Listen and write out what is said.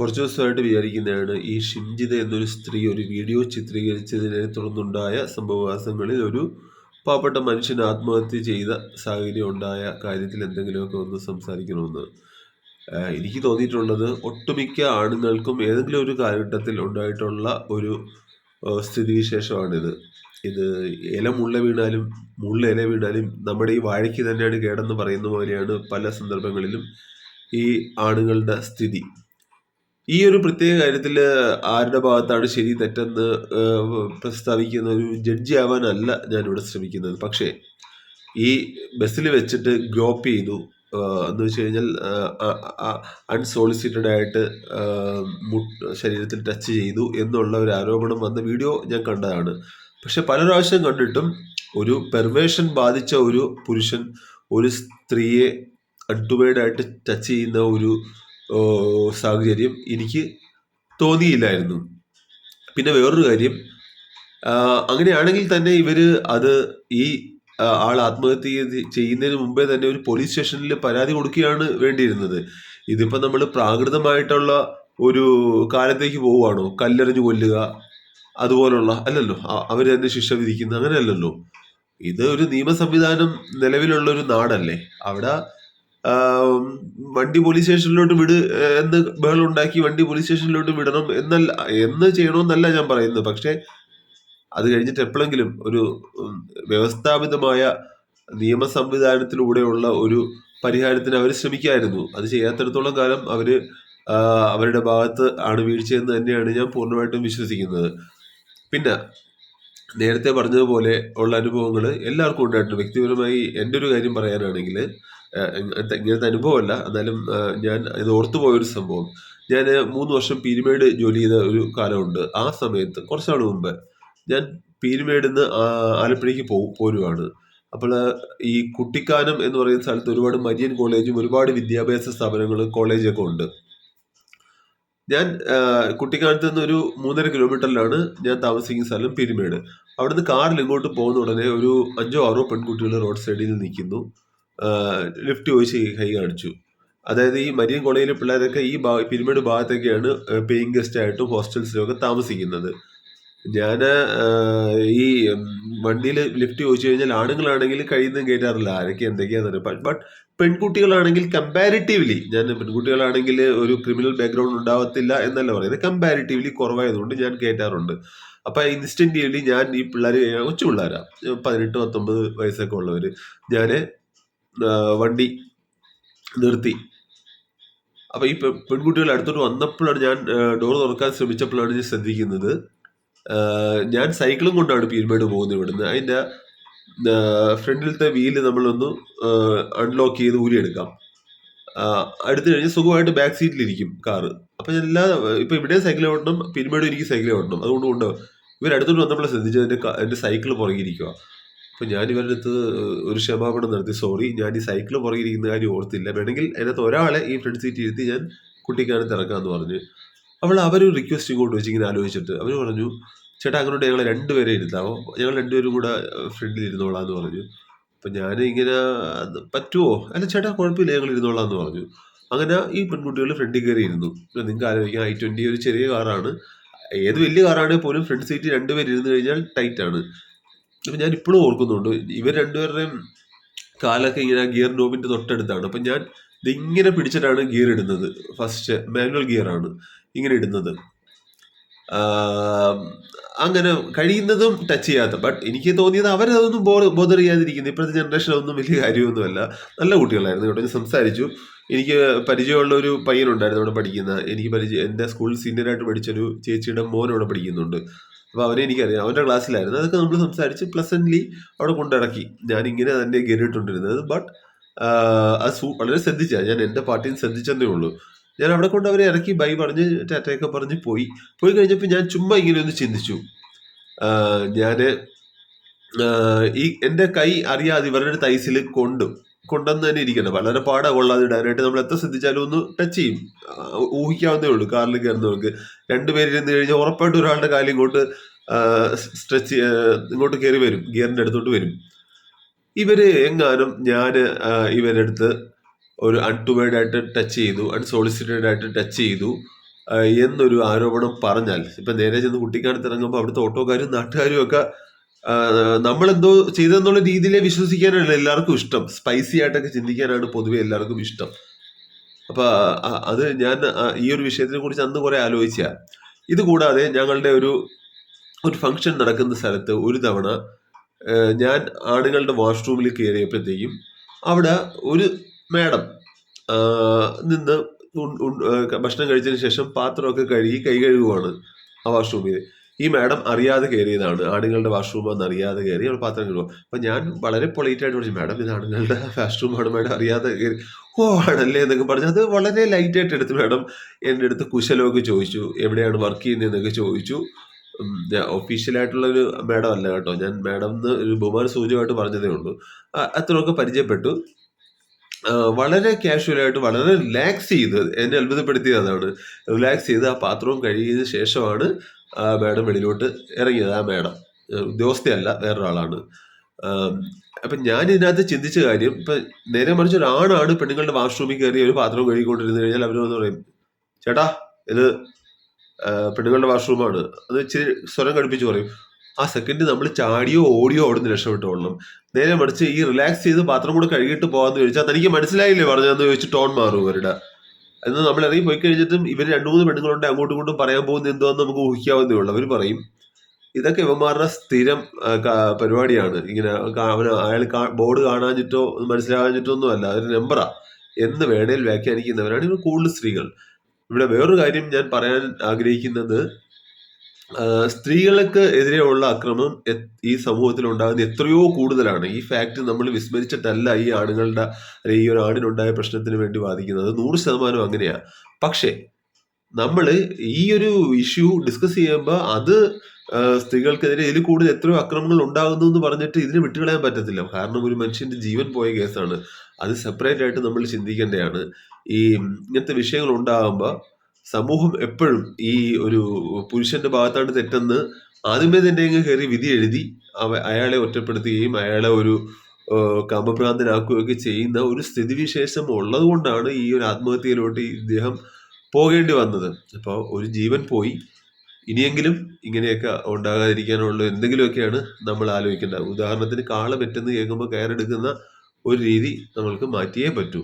കുറച്ച് ദിവസമായിട്ട് വിചാരിക്കുന്നതാണ് ഈ ഷിംജിത എന്നൊരു സ്ത്രീ ഒരു വീഡിയോ ചിത്രീകരിച്ചതിനെ തുടർന്നുണ്ടായ സംഭവവാസങ്ങളിൽ ഒരു പാവപ്പെട്ട മനുഷ്യൻ ആത്മഹത്യ ചെയ്ത സാഹചര്യം ഉണ്ടായ കാര്യത്തിൽ എന്തെങ്കിലുമൊക്കെ ഒന്ന് സംസാരിക്കണമെന്ന്. എനിക്ക് തോന്നിയിട്ടുള്ളത് ഒട്ടുമിക്ക ആണുങ്ങൾക്കും ഏതെങ്കിലും ഒരു കാലഘട്ടത്തിൽ ഉണ്ടായിട്ടുള്ള ഒരു സ്ഥിതിവിശേഷമാണിത്. ഇത് ഇല മുള്ള വീണാലും മുള്ള ഇല വീണാലും നമ്മുടെ ഈ വാഴയ്ക്ക് തന്നെയാണ് കേടെന്ന് പറയുന്ന പോലെയാണ് പല സന്ദർഭങ്ങളിലും ഈ ആണുങ്ങളുടെ സ്ഥിതി. ഈ ഒരു പ്രത്യേക കാര്യത്തിൽ ആരുടെ ഭാഗത്താണ് ശരി തെറ്റെന്ന് പ്രസ്താവിക്കുന്ന ഒരു ജഡ്ജി ആവാനല്ല ഞാനിവിടെ ശ്രമിക്കുന്നത്. പക്ഷേ ഈ ബസ്സിൽ വെച്ചിട്ട് ഗ്രോപ്പ് ചെയ്തു എന്ന് വെച്ച് കഴിഞ്ഞാൽ അൺസോളിസിറ്റഡ് ആയിട്ട് ശരീരത്തിൽ ടച്ച് ചെയ്തു എന്നുള്ള ഒരു ആരോപണം വന്ന വീഡിയോ ഞാൻ കണ്ടതാണ്. പക്ഷെ പല പ്രാവശ്യം കണ്ടിട്ടും ഒരു പെർവേഷൻ ബാധിച്ച ഒരു പുരുഷൻ ഒരു സ്ത്രീയെ അൺടുവേഡായിട്ട് ടച്ച് ചെയ്യുന്ന ഒരു സാഹചര്യം എനിക്ക് തോന്നിയില്ലായിരുന്നു. പിന്നെ വേറൊരു കാര്യം അങ്ങനെയാണെങ്കിൽ തന്നെ ഇവർ അത് ഈ ആൾ ആത്മഹത്യ ചെയ്യുന്നതിന് മുമ്പേ തന്നെ ഒരു പോലീസ് സ്റ്റേഷനിൽ പരാതി കൊടുക്കുകയാണ് വേണ്ടിയിരുന്നത്. ഇതിപ്പോൾ നമ്മൾ പ്രാകൃതമായിട്ടുള്ള ഒരു കാലത്തേക്ക് പോവുകയാണോ? കല്ലെറിഞ്ഞു കൊല്ലുക അതുപോലുള്ള അല്ലല്ലോ അവർ തന്നെ ശിക്ഷ വിധിക്കുന്ന അങ്ങനെയല്ലല്ലോ. ഇത് ഒരു നിയമ സംവിധാനം നിലവിലുള്ള ഒരു നാടല്ലേ? അവിടെ വണ്ടി പോലീസ് സ്റ്റേഷനിലോട്ട് വിട് എന്ന് ബഹളം ഉണ്ടാക്കി വണ്ടി പോലീസ് സ്റ്റേഷനിലോട്ട് വിടണം എന്നല്ല എന്ന് ചെയ്യണമെന്നല്ല ഞാൻ പറയുന്നത്. പക്ഷേ അത് കഴിഞ്ഞിട്ട് എപ്പോഴെങ്കിലും ഒരു വ്യവസ്ഥാപിതമായ നിയമ സംവിധാനത്തിലൂടെയുള്ള ഒരു പരിഹാരത്തിന് അവർ ശ്രമിക്കായിരുന്നു. അത് ചെയ്യാത്തിടത്തോളം കാലം അവർ അവരുടെ ഭാഗത്ത് ആണ് വീഴ്ചയെന്ന് തന്നെയാണ് ഞാൻ പൂർണമായിട്ടും വിശ്വസിക്കുന്നത്. പിന്നെ നേരത്തെ പറഞ്ഞതുപോലെ ഉള്ള അനുഭവങ്ങൾ എല്ലാവർക്കും ഉണ്ടായിട്ടുണ്ട്. വ്യക്തിപരമായി എന്റെ ഒരു കാര്യം പറയാനാണെങ്കിൽ ഇങ്ങനത്തെ അനുഭവമല്ല. എന്നാലും ഞാൻ ഇത് ഓർത്തുപോയ ഒരു സംഭവം. ഞാൻ മൂന്ന് വർഷം പീരുമേട് ജോലി ചെയ്ത ഒരു കാലമുണ്ട്. ആ സമയത്ത് കുറച്ച് നാൾ മുമ്പ് ഞാൻ പീരുമേട് നിന്ന് ആലപ്പുഴയ്ക്ക് പോ പോരുവാണ്. അപ്പോൾ ഈ കുട്ടിക്കാനം എന്ന് പറയുന്ന സ്ഥലത്ത് ഒരുപാട് മരിയൻ കോളേജും ഒരുപാട് വിദ്യാഭ്യാസ സ്ഥാപനങ്ങളും കോളേജൊക്കെ ഉണ്ട്. ഞാൻ കുട്ടിക്കാനത്ത് നിന്ന് ഒരു മൂന്നര കിലോമീറ്ററിലാണ് ഞാൻ താമസിക്കുന്ന സ്ഥലം പിരിമേട്. അവിടുന്ന് കാറിൽ ഇങ്ങോട്ട് പോകുന്ന ഉടനെ ഒരു അഞ്ചോ ആറോ പെൺകുട്ടികൾ റോഡ് സൈഡിൽ നിൽക്കുന്നു. ലിഫ്റ്റ് ചോദിച്ച് കൈ കാണിച്ചു. അതായത് ഈ മരിയൻ കോളേജിലെ പിള്ളേരൊക്കെ ഈ പിരിമിഡ് ഭാഗത്തൊക്കെയാണ് പേയിങ് ഗസ്റ്റ് ആയിട്ടും ഹോസ്റ്റൽസിലൊക്കെ താമസിക്കുന്നത്. ഞാൻ ഈ വണ്ടിയിൽ ലിഫ്റ്റ് ചോദിച്ചു കഴിഞ്ഞാൽ ആണുങ്ങളാണെങ്കിൽ കഴിയുന്നതും കയറ്റാറില്ല ആരൊക്കെ എന്തൊക്കെയാണെന്ന് ബട്ട് പെൺകുട്ടികളാണെങ്കിൽ കമ്പാരിറ്റീവ്ലി ഞാൻ പെൺകുട്ടികളാണെങ്കിൽ ഒരു ക്രിമിനൽ ബാക്ക്ഗ്രൗണ്ട് ഉണ്ടാവത്തില്ല എന്നല്ല പറയുന്നത്. കമ്പാരിറ്റീവ്ലി കുറവായതുകൊണ്ട് ഞാൻ കയറ്റാറുണ്ട് അപ്പൊ ഇൻസ്റ്റന്റ് ഞാൻ ഈ പിള്ളേർ കൊച്ചു പിള്ളേരാ. പതിനെട്ട് പത്തൊമ്പത് വയസ്സൊക്കെ ഉള്ളവര്. ഞാൻ വണ്ടി നിർത്തി. അപ്പൊ ഈ പെൺകുട്ടികൾ അടുത്തോട്ട് വന്നപ്പോഴാണ് ഞാൻ ഡോർ തുറക്കാൻ ശ്രമിച്ചപ്പോഴാണ് ഞാൻ ശ്രദ്ധിക്കുന്നത്. ഞാൻ സൈക്കിളും കൊണ്ടാണ് പീരുമേട് പോകുന്നത് ഇവിടുന്ന്. അതിന്റെ ഫ്രണ്ടിലത്തെ വീൽ നമ്മളൊന്ന് അൺലോക്ക് ചെയ്ത് ഊരിയെടുക്കാം അടുത്ത് കഴിഞ്ഞ് സുഖമായിട്ട് ബാക്ക് സീറ്റിലിരിക്കും കാറ് അപ്പൊ എല്ലാ ഇപ്പൊ ഇവിടെ സൈക്കിൾ ഓടണം പിരിമേടും എനിക്ക് സൈക്കിൾ ഓടണം അതുകൊണ്ട് കൊണ്ട് ഇവരടുത്തോട്ട് വന്നപ്പോൾ ശ്രദ്ധിച്ചത് എന്റെ എന്റെ സൈക്കിൾ പുറകിരിക്കുക അപ്പൊ ഞാൻ ഇവരുടെ അടുത്ത് ഒരു ക്ഷമാപണം നടത്തി. സോറി ഞാൻ ഈ സൈക്കിൾ പുറകിരിക്കുന്ന കാര്യം ഓർത്തില്ല. വേണമെങ്കിൽ അതിനകത്ത് ഒരാളെ ഈ ഫ്രണ്ട് സീറ്റ് ഇരുത്തി ഞാൻ കുട്ടിക്കാനത്ത് ഇറക്കാന്ന് പറഞ്ഞു. അവൾ അവർ റിക്വസ്റ്റ് ഇങ്ങോട്ട് വെച്ച് ഇങ്ങനെ ആലോചിച്ചിട്ട് അവർ പറഞ്ഞു ചേട്ടാ അങ്ങോട്ട് ഞങ്ങൾ രണ്ടുപേരെ ഇരുത്താമോ ഞങ്ങൾ രണ്ടുപേരും കൂടെ ഫ്രണ്ടിൽ ഇരുന്നോളാന്ന് പറഞ്ഞു. അപ്പൊ ഞാൻ ഇങ്ങനെ പറ്റുമോ അല്ല ചേട്ടാ കുഴപ്പമില്ല ഞങ്ങൾ ഇരുന്നോളാന്ന് പറഞ്ഞു. അങ്ങനെ ഈ പെൺകുട്ടികൾ ഫ്രണ്ടിൽ കയറി ഇരുന്നു. നിങ്ങൾക്ക് ആലോചിക്കാം ഐ ട്വന്റി ഒരു ചെറിയ കാറാണ്. ഏത് വലിയ കാറാണെങ്കിൽ പോലും ഫ്രണ്ട് സീറ്റ് രണ്ടുപേർ ഇരുന്ന് കഴിഞ്ഞാൽ ടൈറ്റാണ്. അപ്പൊ ഞാൻ ഇപ്പോഴും ഓർക്കുന്നുണ്ട്. ഇവർ രണ്ടുപേരുടെയും കാലൊക്കെ ഇങ്ങനെ ഗിയർ നോബിന്റെ തൊട്ടടുത്താണ്. അപ്പൊ ഞാൻ ഇതിങ്ങനെ പിടിച്ചിട്ടാണ് ഗിയർ ഇടുന്നത്. ഫസ്റ്റ് മാനുവൽ ഗിയർ ആണ് ഇങ്ങനെ ഇടുന്നത്. അങ്ങനെ കഴിയുന്നതും ടച്ച് ചെയ്യാത്ത. ബട്ട് എനിക്ക് തോന്നിയത് അവരതൊന്നും ബോധർ ചെയ്യാതിരിക്കുന്നു. ഇപ്പോഴത്തെ ജനറേഷൻ ഒന്നും വലിയ കാര്യമൊന്നുമല്ല. നല്ല കുട്ടികളായിരുന്നു കേട്ടോ. ഞാൻ സംസാരിച്ചു. എനിക്ക് പരിചയമുള്ള ഒരു പയ്യനുണ്ടായിരുന്നു അവിടെ പഠിക്കുന്ന. എനിക്ക് പരിചയം എന്റെ സ്കൂളിൽ സീനിയറായിട്ട് പഠിച്ചൊരു ചേച്ചിയുടെ മോൻ അവിടെ പഠിക്കുന്നുണ്ട്. അപ്പോൾ അവനെ എനിക്കറിയാം. അവന്റെ ക്ലാസ്സിലായിരുന്നു. അതൊക്കെ നമ്മൾ സംസാരിച്ച് പ്ലസന്റ്ലി അവിടെ കൊണ്ടിറക്കി. ഇങ്ങനെ തന്നെ കയറിയിട്ടുണ്ടിരുന്നത് ബട്ട് അത് സൂ- വളരെ ശ്രദ്ധിച്ച. ഞാൻ എന്റെ പാർട്ടിയിൽ ശ്രദ്ധിച്ചെന്നേ ഉള്ളൂ. ഞാൻ അവിടെ കൊണ്ട് അവരെ ഇറക്കി ബൈ പറഞ്ഞ് ടാറ്റയൊക്കെ പറഞ്ഞ് പോയി. പോയി കഴിഞ്ഞപ്പോൾ ഞാൻ ചുമ്മാ ഇങ്ങനെ ഒന്ന് ചിന്തിച്ചു. ഞാൻ ഈ എന്റെ കൈ അറിയാതെ ഇവരുടെ തൈസിൽ കൊണ്ടു കൊണ്ടെന്ന് തന്നെ ഇരിക്കണം വളരെ പാടാ കൊള്ളാതെ ഇടാനായിട്ട് നമ്മൾ എത്ര ശ്രദ്ധിച്ചാലും ഒന്ന് ടച്ച് ചെയ്യും. ഊഹിക്കാവുന്നേ ഉള്ളൂ. കാറിൽ കയറുന്നവർക്ക്. രണ്ടുപേര് ഇരുന്ന് കഴിഞ്ഞാൽ ഉറപ്പായിട്ട് ഒരാളുടെ കാലം ഇങ്ങോട്ട് സ്ട്രെച്ച് ഇങ്ങോട്ട് കയറി വരും. ഗിയറിന്റെ അടുത്തോട്ട് വരും. ഇവർ എങ്ങാനും ഞാൻ ഇവരുടെ അടുത്ത് ഒരു അൺടുവേഡ് ആയിട്ട് ടച്ച് ചെയ്തു. അൺസോളിസിറ്റഡ് ആയിട്ട് ടച്ച് ചെയ്തു. എന്നൊരു ആരോപണം പറഞ്ഞാൽ ഇപ്പം നേരെ ചെന്ന് കുട്ടിക്കാനത്ത് ഇറങ്ങുമ്പോൾ അവിടുത്തെ ഓട്ടോക്കാരും നാട്ടുകാരും ഒക്കെ നമ്മളെന്തോ ചെയ്തെന്നുള്ള രീതിയിലെ വിശ്വസിക്കാനാണ് എല്ലാവർക്കും ഇഷ്ടം. സ്പൈസി ആയിട്ടൊക്കെ ചിന്തിക്കാനാണ് പൊതുവെ എല്ലാവർക്കും ഇഷ്ടം. അപ്പൊ അത് ഞാൻ ഈ ഒരു വിഷയത്തിനെ കുറിച്ച് അന്ന് കുറെ ആലോചിച്ച. ഇത് കൂടാതെ ഞങ്ങളുടെ ഒരു ഒരു ഫംഗ്ഷൻ നടക്കുന്ന സ്ഥലത്ത് ഒരു തവണ ഞാൻ ആണുങ്ങളുടെ വാഷ്റൂമിൽ കയറിയപ്പോഴത്തേക്കും അവിടെ ഒരു മാഡം നിന്ന് ഭക്ഷണം കഴിച്ചതിന് ശേഷം പാത്രമൊക്കെ കഴുകി കൈ കഴുകുവാണ് ആ വാഷ്റൂമിൽ ഈ മാഡം അറിയാതെ കയറിയതാണ്. ആണുങ്ങളുടെ വാഷ്റൂം എന്ന് അറിയാതെ കയറി അവൾ പാത്രം കഴുകുക അപ്പൊ ഞാൻ വളരെ പൊളൈറ്റ് ആയിട്ട് പറഞ്ഞു മാഡം ഇത് ആണുങ്ങളുടെ വാഷ്റൂമാണ് മാഡം അറിയാതെ കയറി ഓ ആണല്ലേ എന്നൊക്കെ പറഞ്ഞു. അത് വളരെ ലൈറ്റ് ആയിട്ട് എടുത്ത് മാഡം എന്റെ അടുത്ത് കുശലമൊക്കെ ചോദിച്ചു. എവിടെയാണ് വർക്ക് ചെയ്യുന്നതെന്നൊക്കെ ചോദിച്ചു. ഒഫീഷ്യലായിട്ടുള്ള ഒരു മാഡം അല്ല കേട്ടോ. ഞാൻ മാഡം എന്ന് ഒരു ബഹുമാന സൂചകമായിട്ട് പറഞ്ഞതേ ഉള്ളൂ. അത്രയൊക്കെ പരിചയപ്പെട്ടു. വളരെ കാഷ്വലായിട്ട് വളരെ റിലാക്സ് ചെയ്ത് എന്നെ അത്ഭുതപ്പെടുത്തിയത് അതാണ് റിലാക്സ് ചെയ്ത് ആ പാത്രവും കഴുകിയതിന് ശേഷമാണ് ആ മാഡം വെളിയിലോട്ട് ഇറങ്ങിയത്. ആ മാഡം ഉദ്യോഗസ്ഥയല്ല വേറൊരാളാണ്. അപ്പൊ ഞാൻ ഇതിനകത്ത് ചിന്തിച്ച കാര്യം ഇപ്പൊ നേരെ മറിച്ച് ഒരാണാണ് പെണ്ണുങ്ങളുടെ വാഷ്റൂമിൽ കയറി ഒരു പാത്രം കഴുകിക്കൊണ്ടിരുന്ന് കഴിഞ്ഞാൽ അവർ വന്ന് പറയും ചേട്ടാ ഇത് പെണ്ണുങ്ങളുടെ വാഷ്റൂമാണ്. അത് ഇച്ചിരി സ്വരം കടുപ്പിച്ച് പറയും. ആ സെക്കൻഡ് നമ്മൾ ചാടിയോ ഓടിയോ അവിടെ നിന്ന് രക്ഷപ്പെട്ടോളണം. നേരെ മറിച്ച് ഈ റിലാക്സ് ചെയ്ത് പാത്രം കൂടെ കഴുകിയിട്ട് പോകാന്ന് ചോദിച്ചാൽ തനിക്ക് മനസ്സിലായില്ലേ? പറഞ്ഞതെന്ന് ചോദിച്ച് ടോൺ മാറും ഇവരുടെ. എന്ന് നമ്മൾ ഇറങ്ങി പോയി കഴിഞ്ഞിട്ടും ഇവർ രണ്ടു മൂന്ന് പെണ്ണുങ്ങളുണ്ട് അങ്ങോട്ടും ഇങ്ങോട്ടും പറയാൻ പോകുന്ന എന്തോന്ന് നമുക്ക് ഊഹിക്കാവുന്നേ ഉള്ളൂ. അവർ പറയും ഇതൊക്കെ ഇവന്മാരുടെ സ്ഥിരം പരിപാടിയാണ്. ഇങ്ങനെ അവന് അയാൾ ബോർഡ് കാണാഞ്ഞിട്ടോ മനസ്സിലാകാഞ്ഞിട്ടോ ഒന്നും അല്ല അതൊരു നമ്പറാ. എന്ന് വേണേൽ വ്യാഖ്യാനിക്കുന്നവരാണ് ഇവർ കൂടുതൽ സ്ത്രീകൾ. ഇവിടെ വേറൊരു കാര്യം ഞാൻ പറയാൻ ആഗ്രഹിക്കുന്നത് സ്ത്രീകൾക്ക് എതിരെയുള്ള അക്രമം ഈ സമൂഹത്തിൽ ഉണ്ടാകുന്ന എത്രയോ കൂടുതലാണ്. ഈ ഫാക്ട് നമ്മൾ വിസ്മരിച്ചിട്ടല്ല ഈ ആണുങ്ങളുടെ അല്ലെങ്കിൽ ഈ ഒരു ആണിനുണ്ടായ പ്രശ്നത്തിന് വേണ്ടി വാദിക്കുന്നത്. നൂറ് ശതമാനം അങ്ങനെയാണ് പക്ഷേ നമ്മൾ ഈ ഒരു ഇഷ്യൂ ഡിസ്കസ് ചെയ്യുമ്പോൾ അത് സ്ത്രീകൾക്കെതിരെ ഇതിൽ കൂടുതൽ എത്രയോ അക്രമങ്ങൾ ഉണ്ടാകുന്നു എന്ന് പറഞ്ഞിട്ട് ഇതിനെ വിട്ടുകളയാൻ പറ്റത്തില്ല. കാരണം ഒരു മനുഷ്യന്റെ ജീവൻ പോയ കേസാണ്. അത് സെപ്പറേറ്റ് ആയിട്ട് നമ്മൾ ചിന്തിക്കേണ്ടതാണ് ഈ ഇങ്ങനത്തെ വിഷയങ്ങൾ ഉണ്ടാകുമ്പോൾ സമൂഹം എപ്പോഴും ഈ ഒരു പുരുഷന്റെ ഭാഗത്താണ് തെറ്റെന്ന് ആദ്യമേ തന്നെ അങ്ങ് കയറി വിധി എഴുതി അയാളെ ഒറ്റപ്പെടുത്തുകയും അയാളെ ഒരു കാമഭ്രാന്തനാക്കുകയൊക്കെ ചെയ്യുന്ന ഒരു സ്ഥിതിവിശേഷം ഉള്ളത് കൊണ്ടാണ് ഈ ഒരു ആത്മഹത്യയിലോട്ട് ഇദ്ദേഹം പോകേണ്ടി വന്നത്. അപ്പോൾ ഒരു ജീവൻ പോയി. ഇനിയെങ്കിലും ഇങ്ങനെയൊക്കെ ഉണ്ടാകാതിരിക്കാനുള്ള എന്തെങ്കിലുമൊക്കെയാണ് നമ്മൾ ആലോചിക്കേണ്ടത്. ഉദാഹരണത്തിന് കാള പെറ്റെന്ന് കേൾക്കുമ്പോൾ കയറെടുക്കുന്ന ഒരു രീതി നമ്മൾക്ക് മാറ്റിയേ പറ്റൂ.